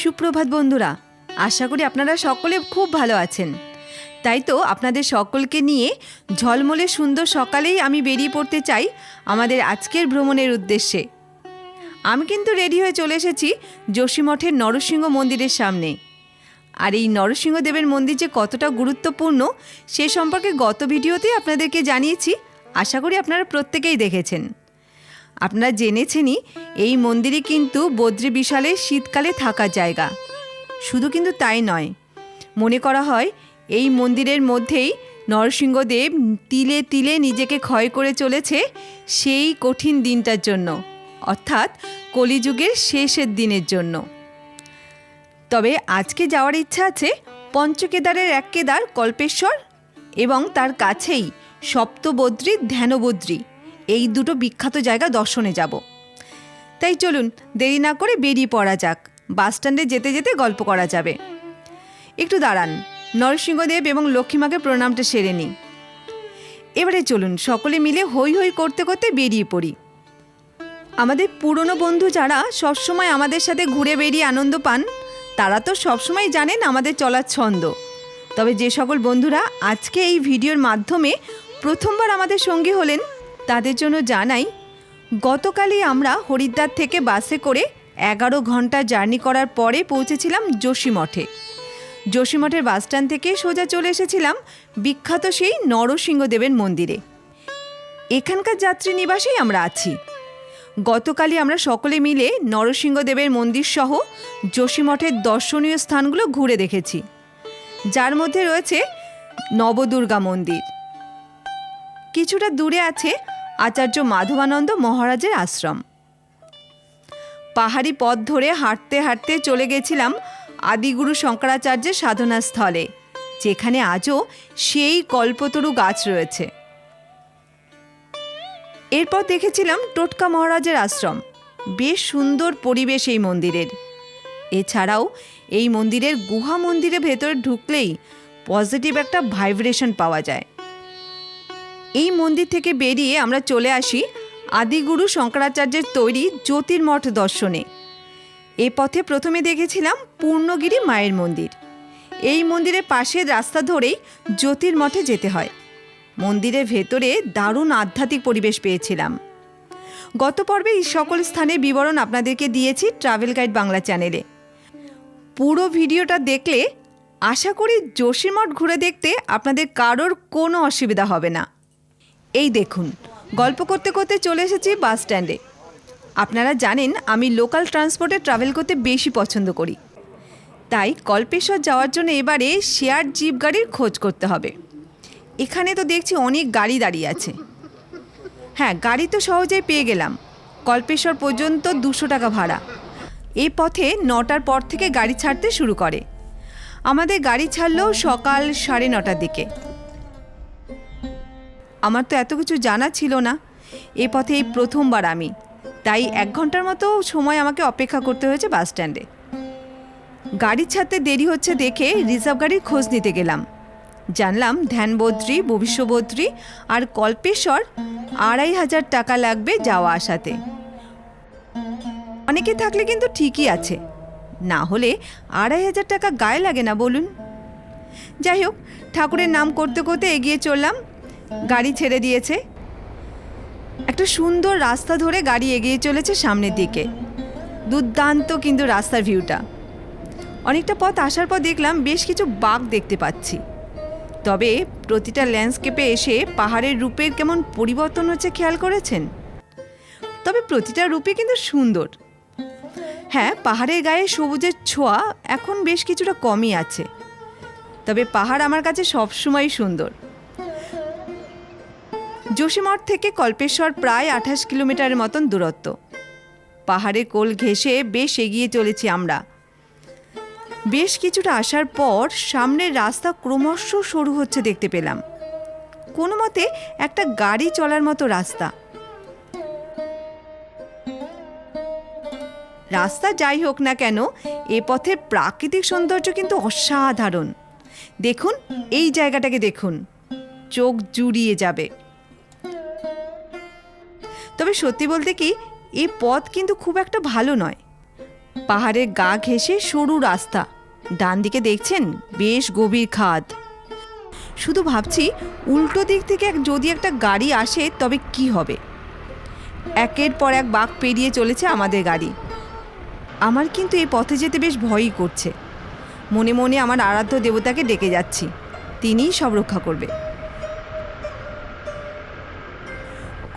সুপ্রভাত বন্ধুরা, আশা করি আপনারা সকলে খুব ভালো আছেন। তাই তো আপনাদের সকলকে নিয়ে ঝলমলে সুন্দর সকালেই আমি বেরিয়ে পড়তে চাই আমাদের আজকের ভ্রমণের উদ্দেশ্যে। আমি কিন্তু রেডি হয়ে চলে এসেছি যোশীমঠের নরসিংহ মন্দিরের সামনে। আর এই নরসিংহদেবের মন্দির যে কতটা গুরুত্বপূর্ণ, সে সম্পর্কে গত ভিডিওতে আপনাদেরকে জানিয়েছি। আশা করি আপনারা প্রত্যেকেই দেখেছেন। আপনারা জেনেছেনই, এই মন্দিরে কিন্তু বদ্রী বিশালে শীতকালে থাকার জায়গা। শুধু কিন্তু তাই নয়, মনে করা হয় এই মন্দিরের মধ্যেই নরসিংহদেব তিলে তিলে নিজেকে ক্ষয় করে চলেছে সেই কঠিন দিনটার জন্য, অর্থাৎ কলিযুগের শেষের দিনের জন্য। তবে আজকে যাওয়ার ইচ্ছা আছে পঞ্চকেদারের এক কেদার কল্পেশ্বর এবং তার কাছেই সপ্তবদ্রী ধ্যানবদ্রী। এই দুটো বিখ্যাত জায়গা দর্শনে যাব। তাই চলুন, দেরি না করে বেরিয়ে পড়া যাক। বাসস্ট্যান্ডে যেতে যেতে গল্প করা যাবে। একটু দাঁড়ান, নরসিংহদেব এবং লক্ষ্মীমাকে প্রণামটা সেরে নিই। এবারে চলুন, সকলে মিলে হই হই করতে করতে বেরিয়ে পড়ি। আমাদের পুরনো বন্ধু যারা সবসময় আমাদের সাথে ঘুরে বেরিয়ে আনন্দ পান, তারা তো সবসময় জানেন আমাদের চলার ছন্দ। তবে যে সকল বন্ধুরা আজকে এই ভিডিওর মাধ্যমে প্রথমবার আমাদের সঙ্গী হলেন তাদের জন্য জানাই, গতকালই আমরা হরিদ্বার থেকে বাসে করে এগারো ঘণ্টা জার্নি করার পরে পৌঁছেছিলাম যোশীমঠে যোশীমঠের বাসস্ট্যান্ড থেকে সোজা চলে এসেছিলাম বিখ্যাত সেই নরসিংহদেবের মন্দিরে। এখানকার যাত্রী নিবাসেই আমরা আছি। গতকালই আমরা সকলে মিলে নরসিংহদেবের মন্দির সহ যোশীমঠের দর্শনীয় স্থানগুলো ঘুরে দেখেছি। যার মধ্যে রয়েছে নবদুর্গা মন্দির। কিছুটা দূরে আছে আচার্য মাধবানন্দ মহারাজের আশ্রম। পাহাড়ি পথ ধরে হাঁটতে হাঁটতে চলে গেছিলাম আদিগুরু শঙ্করাচার্যের সাধনাস্থলে, যেখানে আজও সেই কল্পতরু গাছ রয়েছে। এরপর দেখেছিলাম টোটকা মহারাজের আশ্রম, বেশ সুন্দর পরিবেশ এই মন্দিরের। এছাড়াও এই মন্দিরের গুহা মন্দিরের ভেতরে ঢুকলেই পজিটিভ একটা ভাইব্রেশন পাওয়া যায়। এই মন্দির থেকে বেরিয়ে আমরা চলে আসি আদিগুরু শঙ্করাচার্যের তৈরি জ্যোতির্মঠ দর্শনে। এ পথে প্রথমে দেখেছিলাম পূর্ণগিরি মায়ের মন্দির। এই মন্দিরের পাশের রাস্তা ধরেই জ্যোতির্মঠে যেতে হয়। মন্দিরের ভেতরে দারুণ আধ্যাত্মিক পরিবেশ পেয়েছিলাম। গত পর্বে এই সকল স্থানের বিবরণ আপনাদেরকে দিয়েছি ট্রাভেল গাইড বাংলা চ্যানেলে। পুরো ভিডিওটা দেখলে আশা করি যোশীমঠ ঘুরে দেখতে আপনাদের কারোর কোনো অসুবিধা হবে না। এই দেখুন, গল্প করতে করতে চলে এসেছি বাস স্ট্যান্ডে। আপনারা জানেন, আমি লোকাল ট্রান্সপোর্টে ট্রাভেল করতে বেশি পছন্দ করি। তাই কল্পেশ্বর যাওয়ার জন্য এবারে শেয়ার জিপ গাড়ির খোঁজ করতে হবে। এখানে তো দেখছি অনেক গাড়ি দাঁড়িয়ে আছে। হ্যাঁ গাড়ি তো সহজেই পেয়ে গেলাম। কল্পেশ্বর পর্যন্ত দুশো টাকা ভাড়া। এ পথে নটার পর থেকে গাড়ি ছাড়তে শুরু করে। আমাদের গাড়ি ছাড়লেও সকাল সাড়ে নটার দিকে। আমার তো এত কিছু জানা ছিল না। এ পথে এই প্রথমবার আমি। তাই এক ঘণ্টার মতো সময় আমাকে অপেক্ষা করতে হয়েছে বাস স্ট্যান্ডে। গাড়ি ছাড়তে দেরি হচ্ছে দেখে রিজার্ভ গাড়ির খোঁজ নিতে গেলাম। জানলাম ধ্যানবদ্রী, ভবিষ্যবদ্রী আর কল্পেশ্বর আড়াই হাজার টাকা লাগবে যাওয়া আসাতে। অনেকে থাকলে কিন্তু ঠিকই আছে। না হলে আড়াই হাজার টাকা গায়ে লাগে না বলুন। যাই হোক, ঠাকুরের নাম করতে করতে এগিয়ে চললাম। গাড়ি ছেড়ে দিয়েছে। একটা সুন্দর রাস্তা ধরে গাড়ি এগিয়ে চলেছে সামনের দিকে। দুর্দান্ত কিন্তু রাস্তার ভিউটা। অনেকটা পথ আসার পর দেখলাম বেশ কিছু বাঘ দেখতে পাচ্ছি। তবে প্রতিটা ল্যান্ডস্কেপে এসে পাহাড়ের রূপের কেমন পরিবর্তন হচ্ছে খেয়াল করেছেন? তবে প্রতিটা রূপই কিন্তু সুন্দর। হ্যাঁ পাহাড়ের গায়ে সবুজের ছোঁয়া এখন বেশ কিছুটা কমই আছে। তবে পাহাড় আমার কাছে সবসময় সুন্দর। যোশীমঠ থেকে কল্পেশ্বর প্রায় আঠাশ কিলোমিটারের মতন দূরত্ব। পাহাড়ের কোল ঘেঁষে বেশ এগিয়ে চলেছি আমরা। বেশ কিছুটা আসার পর সামনের রাস্তা ক্রমশ সরু হচ্ছে দেখতে পেলাম। কোনো মতে একটা গাড়ি চলার মতো রাস্তা। রাস্তা যাই হোক না কেন, এ পথের প্রাকৃতিক সৌন্দর্য কিন্তু অসাধারণ। দেখুন, এই জায়গাটাকে দেখুন। চোখ জুড়িয়ে যাবে। তবে সত্যি বলতে কি, এই পথ কিন্তু খুব একটা ভালো নয়। পাহাড়ের গা ঘেঁষে সরু রাস্তা ডান দিকে দেখছেন বেশ গভীর খাদ। শুধু ভাবছি, উল্টো দিক থেকে এক- যদি একটা গাড়ি আসে, তবে কি হবে? একের পর এক বাঘ পেরিয়ে চলেছে আমাদের গাড়ি। আমার কিন্তু এই পথে যেতে বেশ ভয়ই করছে। মনে মনে আমার আরাধ্য দেবতাকে ডেকে যাচ্ছি। তিনিই সব রক্ষা করবে।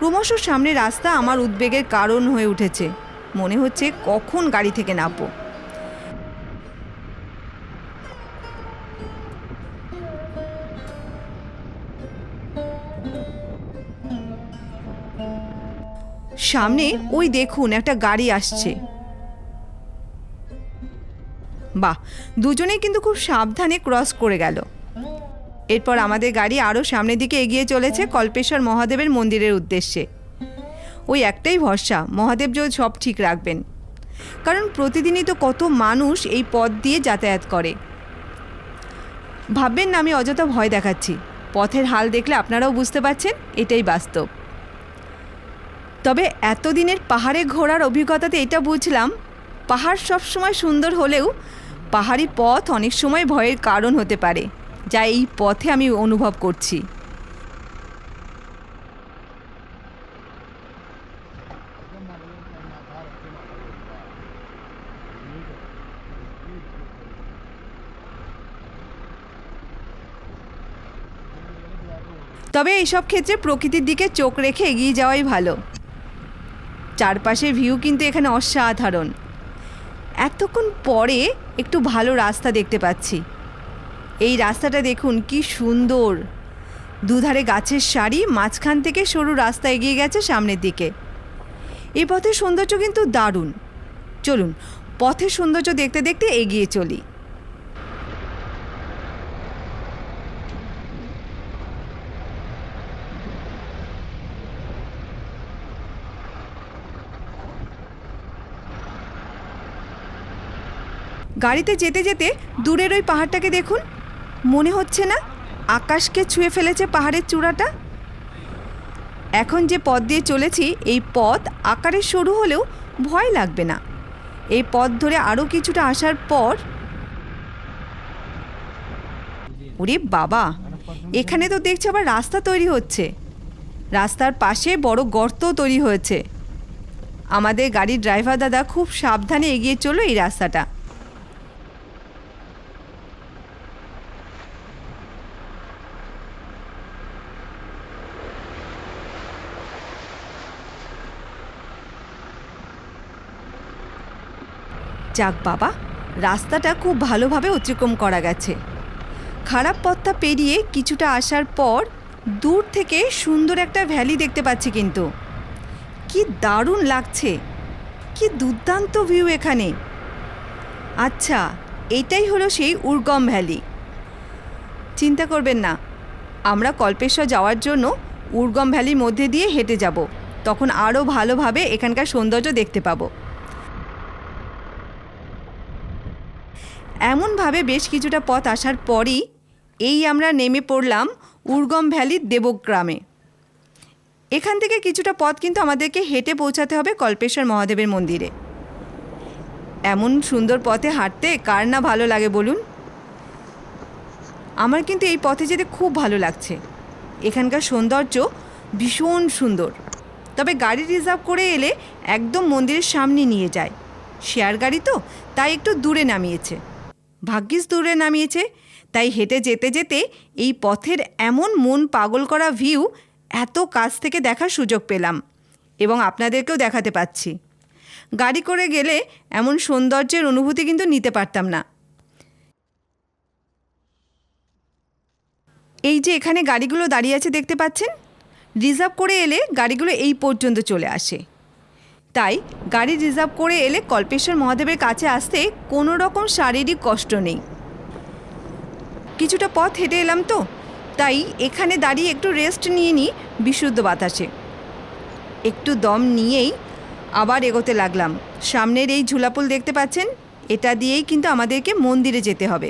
ক্রমশ সামনে রাস্তা আমার উদ্বেগের কারণ হয়ে উঠেছে। মনে হচ্ছে কখন গাড়ি থেকে নামবো। সামনে ওই দেখুন একটা গাড়ি আসছে। বাহ, দুজনেই কিন্তু খুব সাবধানে ক্রস করে গেল। এরপর আমাদের গাড়ি আরও সামনের দিকে এগিয়ে চলেছে কল্পেশ্বর মহাদেবের মন্দিরের উদ্দেশ্যে। ওই একটাই ভরসা, মহাদেব যদি সব ঠিক রাখবেন। কারণ প্রতিদিনই তো কত মানুষ এই পথ দিয়ে যাতায়াত করে। ভাববেন না আমি অযথা ভয় দেখাচ্ছি। পথের হাল দেখলে আপনারাও বুঝতে পারছেন, এটাই বাস্তব। তবে এতদিনের পাহাড়ে ঘোরার অভিজ্ঞতাতে এটা বুঝলাম, পাহাড় সবসময় সুন্দর হলেও পাহাড়ি পথ অনেক সময় ভয়ের কারণ হতে পারে। যা এই পথে আমি অনুভব করছি। তবে এইসব ক্ষেত্রে প্রকৃতির দিকে চোখ রেখে এগিয়ে যাওয়াই ভালো। চারপাশের ভিউ কিন্তু এখানে অসাধারণ। এতক্ষণ পরে একটু ভালো রাস্তা দেখতে পাচ্ছি। এই রাস্তাটা দেখুন, কি সুন্দর। দুধারে গাছের সারি, মাঝখান থেকে সরু রাস্তা এগিয়ে গেছে সামনের দিকে। এ পথের সৌন্দর্য কিন্তু দারুণ। চলুন, পথের সৌন্দর্য দেখতে দেখতে এগিয়ে চলি। গাড়িতে যেতে যেতে দূরের ওই পাহাড়টাকে দেখুন। মনে হচ্ছে না আকাশকে ছুঁয়ে ফেলেছে পাহাড়ের চূড়াটা? এখন যে পথ দিয়ে চলেছি, এই পথ আকারে সরু হলেও ভয় লাগবে না। এই পথ ধরে আরও কিছুটা আসার পর ওরে বাবা, এখানে তো দেখছি আবার রাস্তা তৈরি হচ্ছে। রাস্তার পাশে বড় গর্তও তৈরি হয়েছে। আমাদের গাড়ির ড্রাইভার দাদা খুব সাবধানে এগিয়ে চলল এই রাস্তাটা। যাক বাবা, রাস্তাটা খুব ভালোভাবে অতিক্রম করা গেছে। খারাপ পথটা পেরিয়ে কিছুটা আসার পর দূর থেকে সুন্দর একটা ভ্যালি দেখতে পাচ্ছি কিন্তু। কি দারুণ লাগছে, কি দুর্দান্ত ভিউ এখানে। আচ্ছা এটাই হলো সেই উর্গম ভ্যালি। চিন্তা করবেন না, আমরা কল্পেশ্বর যাওয়ার জন্য উর্গম ভ্যালির মধ্যে দিয়ে হেঁটে যাব, তখন আরও ভালোভাবে এখানকার সৌন্দর্য দেখতে পাবো। এমনভাবে বেশ কিছুটা পথ আসার পরই এই আমরা নেমে পড়লাম উর্গম ভ্যালির দেবগ্রামে। এখান থেকে কিছুটা পথ কিন্তু আমাদেরকে হেঁটে পৌঁছাতে হবে কল্পেশ্বর মহাদেবের মন্দিরে। এমন সুন্দর পথে হাঁটতে কার না ভালো লাগে বলুন? আমার কিন্তু এই পথে যেতে খুব ভালো লাগছে। এখানকার সৌন্দর্য ভীষণ সুন্দর। তবে গাড়ি রিজার্ভ করে এলে একদম মন্দিরের সামনে নিয়ে যায়। শেয়ার গাড়ি তো, তাই একটু দূরে নামিয়েছে। ভাগ্যিস দূরে নামিয়েছে। তাই হেঁটে যেতে যেতে এই পথের এমন মন পাগল করা ভিউ এত কাছ থেকে দেখার সুযোগ পেলাম এবং আপনাদেরকেও দেখাতে পাচ্ছি। গাড়ি করে গেলে এমন সৌন্দর্যের অনুভূতি কিন্তু নিতে পারতাম না। এই যে এখানে গাড়িগুলো দাঁড়িয়ে আছে দেখতে পাচ্ছেন? রিজার্ভ করে এলে গাড়িগুলো এই পর্যন্ত চলে আসে। তাই গাড়ি রিজার্ভ করে এলে কল্পেশ্বর মহাদেবের কাছে আসতে কোনো রকম শারীরিক কষ্ট নেই। কিছুটা পথ হেঁটে এলাম তো, তাই এখানে দাঁড়িয়ে একটু রেস্ট নিয়ে নিই বিশুদ্ধ বাতাসে। একটু দম নিয়েই আবার এগোতে লাগলাম। সামনের এই ঝুলাপুল দেখতে পাচ্ছেন? এটা দিয়েই কিন্তু আমাদেরকে মন্দিরে যেতে হবে।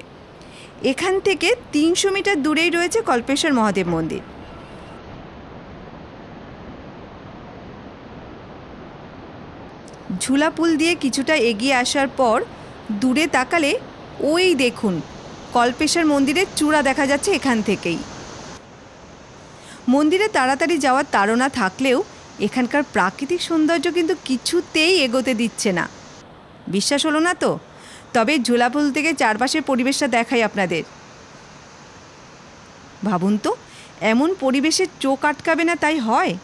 এখান থেকে তিনশো মিটার দূরেই রয়েছে কল্পেশ্বর মহাদেব মন্দির। ঝুলা পুল দিয়ে কিছুটা এগিয়ে আসার পর দূরে তাকালে ওই দেখুন, কল্পেশ্বর মন্দিরের চূড়া দেখা যাচ্ছে এখান থেকেই। মন্দিরে তাড়াতাড়ি যাওয়ার তাড়না থাকলেও এখানকার প্রাকৃতিক সৌন্দর্য কিন্তু কিছুতেই এগোতে দিচ্ছে না। বিশ্বাস হলো না তো? তবে ঝোলাপুল থেকে চারপাশের পরিবেশটা দেখাই আপনাদের। ভাবুন তো, এমন পরিবেশে চোখ আটকাবে না তাই হয়?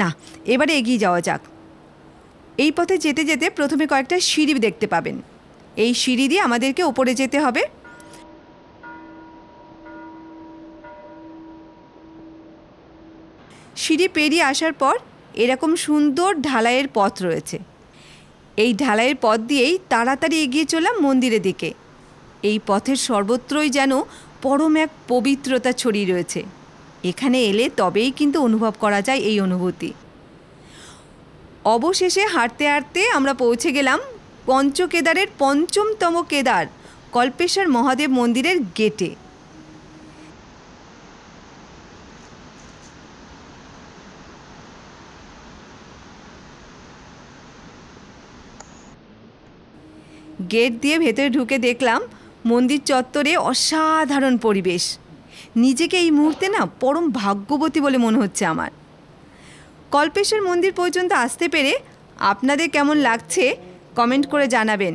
না, এবারে এগিয়ে যাওয়া যাক। এই পথে যেতে যেতে প্রথমে কয়েকটা সিঁড়ি দেখতে পাবেন। এই সিঁড়ি দিয়ে আমাদেরকে ওপরে যেতে হবে। সিঁড়ি পেরিয়ে আসার পর এরকম সুন্দর ঢালাইয়ের পথ রয়েছে। এই ঢালাইয়ের পথ দিয়েই তাড়াতাড়ি এগিয়ে চলাম মন্দিরের দিকে। এই পথের সর্বত্রই যেন পরম এক পবিত্রতা ছড়িয়ে রয়েছে। এখানে এলে তবেই কিন্তু অনুভব করা যায় এই অনুভূতি। অবশেষে হাঁটতে হাঁটতে আমরা পৌঁছে গেলাম পঞ্চকেদারের পঞ্চমতম কেদার, কল্পেশ্বর মহাদেব মন্দিরের গেটে। গেট দিয়ে ভেতরে ঢুকে দেখলাম মন্দির চত্বরে অসাধারণ পরিবেশ। নিজেকে এই মুহূর্তে না পরম ভাগ্যবতী বলে মনে হচ্ছে আমার। কল্পেশ্বর মন্দির পর্যন্ত আসতে পেরে আপনাদের কেমন লাগছে কমেন্ট করে জানাবেন.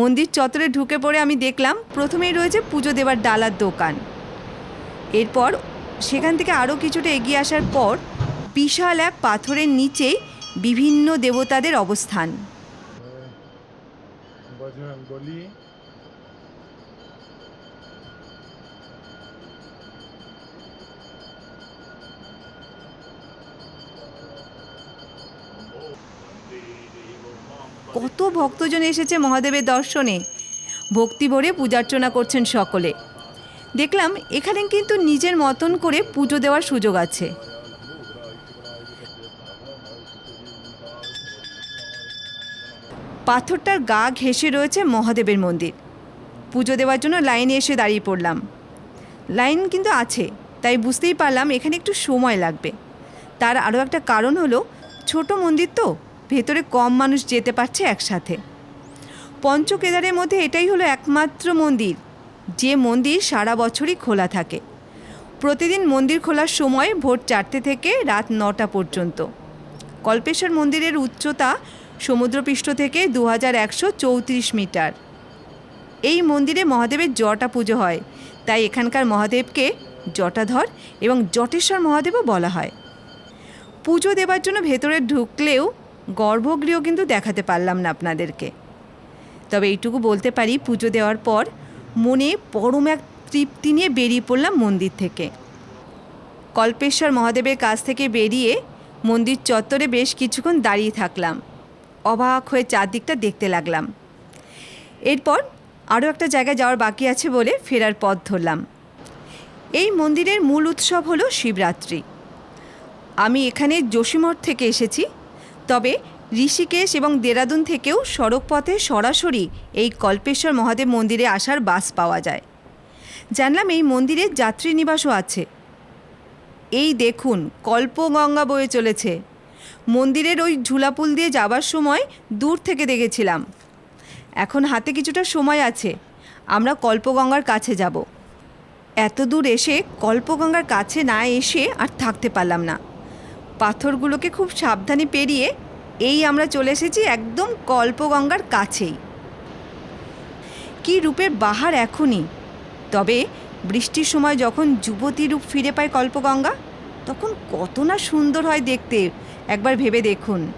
মন্দির চত্বরে ঢুকে পড়ে আমি দেখলাম প্রথমেই রয়েছে পুজো দেবার ডালার দোকান। এরপর সেখান থেকে আরও কিছুটা এগিয়ে আসার পর বিশাল এক পাথরের নিচেই বিভিন্ন দেবতাদের অবস্থান। কত ভক্তজন এসেছে মহাদেবের দর্শনে? ভক্তি ভরে পূজার্চনা করছেন সকলে। দেখলাম এখানে কিন্তু নিজের মতন করে পুজো দেওয়ার সুযোগ আছে। পাথরটার গা ঘেঁষে রয়েছে মহাদেবের মন্দির। পুজো দেওয়ার জন্য লাইনে এসে দাঁড়িয়ে পড়লাম। লাইন কিন্তু আছে, তাই বুঝতেই পারলাম এখানে একটু সময় লাগবে। তার আরও একটা কারণ হলো, ছোট মন্দির তো, ভেতরে কম মানুষ যেতে পারছে একসাথে। পঞ্চকেদারের মধ্যে এটাই হলো একমাত্র মন্দির। যে মন্দির সারা বছরই খোলা থাকে। প্রতিদিন মন্দির খোলার সময় ভোর চারটে থেকে রাত নটা পর্যন্ত। কল্পেশ্বর মন্দিরের উচ্চতা সমুদ্রপৃষ্ঠ থেকে দু হাজার একশো চৌত্রিশ মিটার। এই মন্দিরে মহাদেবের জটা পুজো হয়, তাই এখানকার মহাদেবকে জটাধর এবং জটেশ্বর মহাদেবও বলা হয়। পুজো দেওয়ার জন্য ভেতরে ঢুকলেও গর্ভগৃহ কিন্তু দেখাতে পারলাম না আপনাদেরকে। তবে এইটুকু বলতে পারি, পুজো দেওয়ার পর মনে পরম এক তৃপ্তি নিয়ে বেরিয়ে পড়লাম মন্দির থেকে। কল্পেশ্বর মহাদেবের কাছ থেকে বেরিয়ে মন্দির চত্বরে বেশ কিছুক্ষণ দাঁড়িয়ে থাকলাম। অবাক হয়ে চারদিকটা দেখতে লাগলাম। এরপর আরও একটা জায়গায় যাওয়ার বাকি আছে বলে ফেরার পথ ধরলাম। এই মন্দিরের মূল উৎসব হলো শিবরাত্রি। আমি এখানে যোশীমঠ থেকে এসেছি, তবে ঋষিকেশ এবং দেরাদুন থেকেও সড়ক পথে সরাসরি এই কল্পেশ্বর মহাদেব মন্দিরে আসার বাস পাওয়া যায়। জানলাম এই মন্দিরে যাত্রী নিবাসও আছে। এই দেখুন, কল্পগঙ্গা বয়ে চলেছে। মন্দিরের ওই ঝুলাপুল দিয়ে যাবার সময় দূর থেকে দেখেছিলাম। এখন হাতে কিছুটা সময় আছে। আমরা কল্পগঙ্গার কাছে যাব। এত দূর এসে কল্পগঙ্গার কাছে না এসে আর থাকতে পারলাম না। পাথরগুলোকে খুব সাবধানে পেরিয়ে এই আমরা চলে এসেছি একদম কল্পগঙ্গার কাছেই। কী রূপের বাহার এখনই? তবে বৃষ্টির সময় যখন যুবতী রূপ ফিরে পায় কল্পগঙ্গা, তখন কত না সুন্দর হয় দেখতে। একবার ভেবে দেখুন।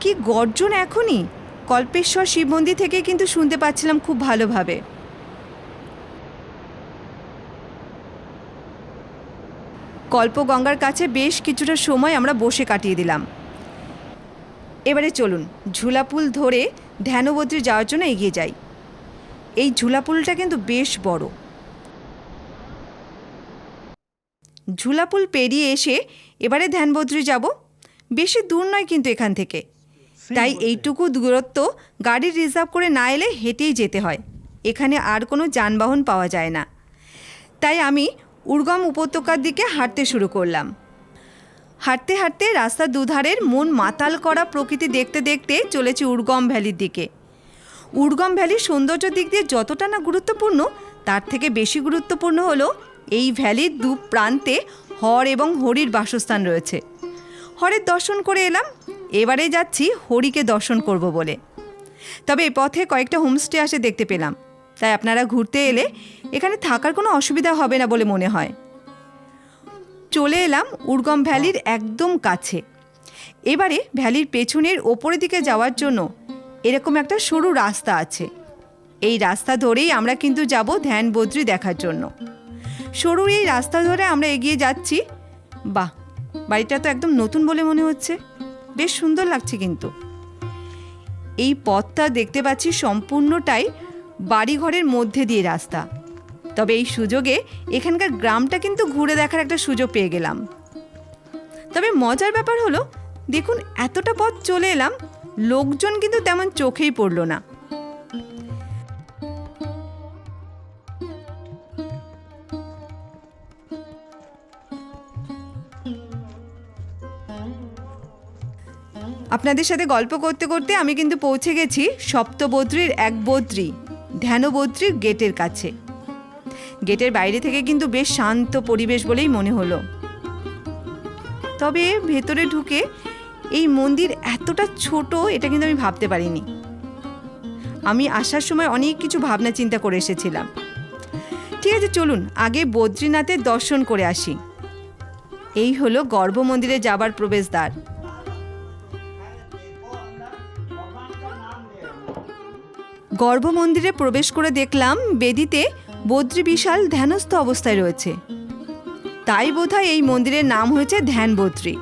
কি গর্জন এখনই? কল্পেশ্বর শিব মন্দির থেকে কিন্তু শুনতে পাচ্ছিলাম খুব ভালোভাবে। কল্পগঙ্গার কাছে বেশ কিছুটা সময় আমরা বসে কাটিয়ে দিলাম। এবারে চলুন ঝুলাপুল ধরে ধ্যানবদ্রী যাওয়ার জন্য এগিয়ে যাই। এই ঝুলাপুলটা কিন্তু বেশ বড়। ঝুলাপুল পেরিয়ে এসে এবারে ধ্যানবদ্রি যাব। বেশি দূর নয় কিন্তু এখান থেকে। তাই এইটুকু দূরত্ব গাড়ি রিজার্ভ করে না এলে হেঁটেই যেতে হয়। এখানে আর কোনো যানবাহন পাওয়া যায় না। তাই আমি উর্গম উপত্যকার দিকে হাঁটতে শুরু করলাম। হাঁটতে হাঁটতে রাস্তার দুধারের মন মাতাল করা প্রকৃতি দেখতে দেখতে চলেছি উর্গম ভ্যালির দিকে। উর্গম ভ্যালির সৌন্দর্য দিক দিয়ে যতটা না গুরুত্বপূর্ণ, তার থেকে বেশি গুরুত্বপূর্ণ হলো এই ভ্যালির দু প্রান্তে হর এবং হরির বাসস্থান রয়েছে। হরের দর্শন করে এলাম, এবারে যাচ্ছি হরিকে দর্শন করব বলে। তবে এ পথে কয়েকটা হোমস্টে আসে দেখতে পেলাম। তাই আপনারা ঘুরতে এলে এখানে থাকার কোনো অসুবিধা হবে না বলে মনে হয়। চলে এলাম উর্গম ভ্যালির একদম কাছে। এবারে ভ্যালির পেছনের ওপরের দিকে যাওয়ার জন্য এরকম একটা সরু রাস্তা আছে। এই রাস্তা ধরেই আমরা কিন্তু যাব ধ্যান বদ্রি দেখার জন্য। সরু এই রাস্তা ধরে আমরা এগিয়ে যাচ্ছি। বাহ, বাড়িটা তো একদম নতুন বলে মনে হচ্ছে। বেশ সুন্দর লাগছে কিন্তু। এই পথটা দেখতে পাচ্ছি সম্পূর্ণটাই বাড়িঘরের মধ্যে দিয়ে রাস্তা। তবে এই সুযোগে এখানকার গ্রামটা কিন্তু ঘুরে দেখার একটা সুযোগ পেয়ে গেলাম। তবে মজার ব্যাপার হলো, দেখুন এতটা পথ চলে এলাম, লোকজন কিন্তু তেমন চোখেই পড়ল না। আপনাদের সাথে গল্প করতে করতে আমি কিন্তু পৌঁছে গেছি সপ্তবদ্রীর এক বদ্রী, ধ্যানবদ্রীর গেটের কাছে। গেটের বাইরে থেকে কিন্তু বেশ শান্ত পরিবেশ বলেই মনে হলো। তবে ভেতরে ঢুকে এই মন্দির এতটা ছোট, এটা কিন্তু আমি ভাবতে পারিনি। আমি আসার সময় অনেক কিছু ভাবনা চিন্তা করে এসেছিলাম। ঠিক আছে, চলুন, আগে বদ্রীনাথের দর্শন করে আসি। এই হলো গর্ভ মন্দিরে যাবার প্রবেশদ্বার। গর্ভ মন্দিরে প্রবেশ করে দেখলাম বেদিতে বদ্রী বিশাল ধ্যানস্থ অবস্থায় রয়েছে। তাই বোধহয় এই মন্দিরের নাম হয়েছে ধ্যান বদ্রী।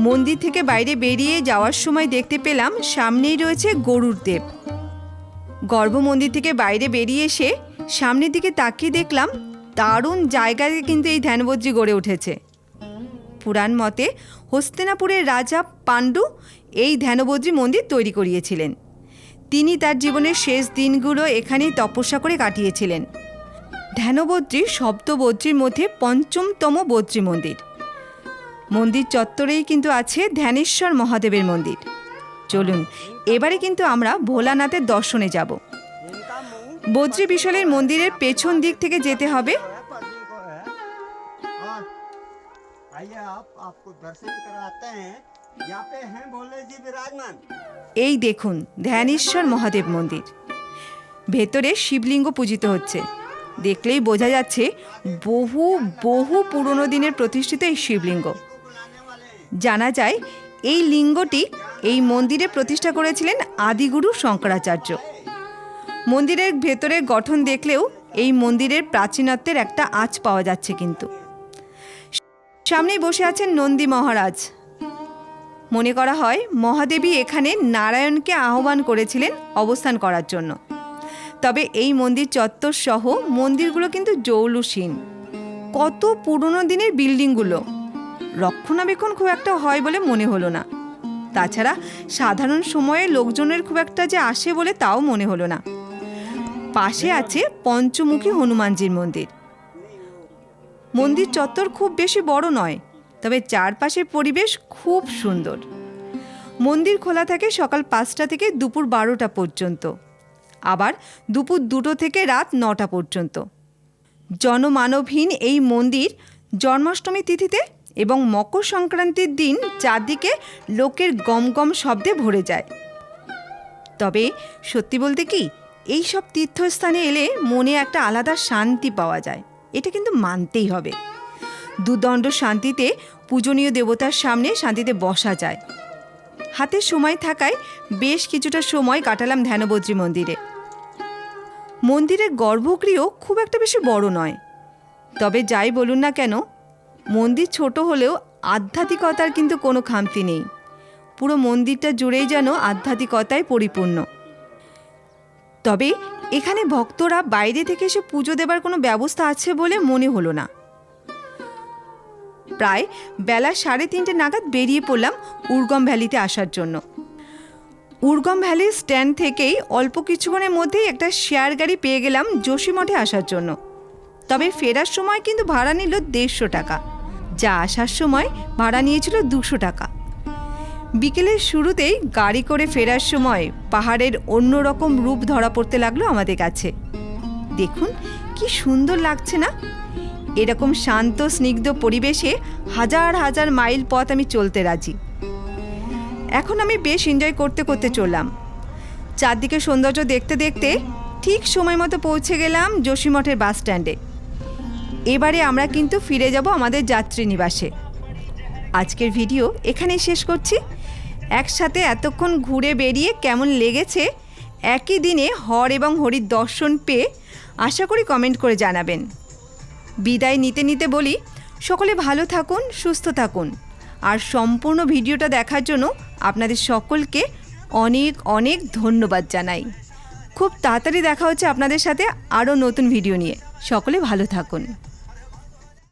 মন্দির থেকে বাইরে বেরিয়ে যাওয়ার সময় দেখতে পেলাম সামনেই রয়েছে গরুর দেব। গর্ভ মন্দির থেকে বাইরে বেরিয়ে এসে সামনের দিকে তাকিয়ে দেখলাম দারুণ জায়গায় কিন্তু এই ধ্যানবদ্রী গড়ে উঠেছে। পুরাণ মতে হস্তিনাপুরের রাজা পাণ্ডু এই ধ্যানবদ্রী মন্দির তৈরি করিয়েছিলেন। তিনি তার জীবনের শেষ দিনগুলো এখানেই তপস্যা করে কাটিয়েছিলেন। ধ্যানবদ্রী সপ্তবদ্রীর মধ্যে পঞ্চমতম বদ্রী মন্দির। মন্দির চত্বরেই কিন্তু আছে ধ্যানেশ্বর মহাদেবের মন্দির। চলুন, এবারে কিন্তু আমরা ভোলানাথের দর্শনে যাব। বদ্রী বিশালের মন্দিরের পেছন দিক থেকে যেতে হবে। এই দেখুন, ধ্যানেশ্বর মহাদেব মন্দির। ভেতরে শিবলিঙ্গ পূজিত হচ্ছে। দেখলেই বোঝা যাচ্ছে বহু বহু পুরনো দিনের প্রতিষ্ঠিত এই শিবলিঙ্গ। জানা যায়, এই লিঙ্গটি এই মন্দিরে প্রতিষ্ঠা করেছিলেন আদিগুরু শঙ্করাচার্য। মন্দিরের ভেতরের গঠন দেখলেও এই মন্দিরের প্রাচীনত্বের একটা আঁচ পাওয়া যাচ্ছে কিন্তু। সামনেই বসে আছেন নন্দী মহারাজ। মনে করা হয় মহাদেবী এখানে নারায়ণকে আহ্বান করেছিলেন অবস্থান করার জন্য। তবে এই মন্দির চত্বর সহ মন্দিরগুলো কিন্তু জৌলুসীন। কত পুরনো দিনের বিল্ডিংগুলো। রক্ষণাবেক্ষণ খুব একটা হয় বলে মনে হলো না। তাছাড়া সাধারণ সময়ে লোকজনের খুব একটা যে আসে বলে তাও মনে হলো না। পাশে আছে পঞ্চমুখী হনুমানজির মন্দির। মন্দির চত্বর খুব বেশি বড় নয়, তবে চারপাশের পরিবেশ খুব সুন্দর। মন্দির খোলা থাকে সকাল পাঁচটা থেকে দুপুর বারোটা পর্যন্ত। আবার দুপুর দুটো থেকে রাত নটা পর্যন্ত। জনমানবহীন এই মন্দির জন্মাষ্টমী তিথিতে এবং মকর সংক্রান্তির দিন চারদিকে লোকের গম গম শব্দে ভরে যায়। তবে সত্যি বলতে কি, এই সব তীর্থস্থানে এলে মনে একটা আলাদা শান্তি পাওয়া যায়। এটা কিন্তু মানতেই হবে। দুদণ্ড শান্তিতে পূজনীয় দেবতার সামনে শান্তিতে বসা যায়। হাতে সময় থাকায় বেশ কিছুটা সময় কাটালাম ধ্যানবদ্রী মন্দিরে। মন্দিরের গর্ভগৃহ খুব একটা বেশি বড় নয়। তবে যাই বলুন না কেন, মন্দির ছোট হলেও আধ্যাত্মিকতার কিন্তু কোনো খামতি নেই। পুরো মন্দিরটা জুড়েই যেন আধ্যাত্মিকতায় পরিপূর্ণ। তবে এখানে ভক্তরা বাইরে থেকে এসে পুজো দেবার কোনো ব্যবস্থা আছে বলে মনে হলো না। প্রায় বেলা সাড়ে তিনটে নাগাদ বেরিয়ে পড়লাম উর্গম ভ্যালিতে আসার জন্য। উর্গম ভ্যালি স্ট্যান্ড থেকেই অল্প কিছুক্ষণের মধ্যেই একটা শেয়ার গাড়ি পেয়ে গেলাম যোশীমঠে আসার জন্য। তবে ফেরার সময় কিন্তু ভাড়া নিল দেড়শো টাকা। যা আসার সময় ভাড়া নিয়েছিল দুশো টাকা। বিকেলের শুরুতেই গাড়ি করে ফেরার সময় পাহাড়ের অন্যরকম রূপ ধরা পড়তে লাগল আমাদের কাছে। দেখুন, কি সুন্দর লাগছে না? এরকম শান্ত, স্নিগ্ধ পরিবেশে হাজার হাজার মাইল পথ আমি চলতে রাজি। এখন আমি বেশ এনজয় করতে করতে চললাম। চারদিকে সৌন্দর্য দেখতে দেখতে ঠিক সময় মতো পৌঁছে গেলাম যোশীমঠের বাস স্ট্যান্ডে। এবারে আমরা কিন্তু ফিরে যাব আমাদের যাত্রী নিবাসে। আজকের ভিডিও এখানেই শেষ করছি। একসাথে এতক্ষণ ঘুরে বেরিয়ে কেমন লেগেছে, একই দিনে হর এবং হরির দর্শন পেয়ে আশা করি কমেন্ট করে জানাবেন। বিদায় নিতে নিতে বলি, সকলে ভালো থাকুন, সুস্থ থাকুন। আর সম্পূর্ণ ভিডিওটা দেখার জন্য আপনাদের সকলকে অনেক অনেক ধন্যবাদ জানাই। খুব তাড়াতাড়ি দেখা হচ্ছে আপনাদের সাথে আরও নতুন ভিডিও নিয়ে। সকলে ভালো থাকুন।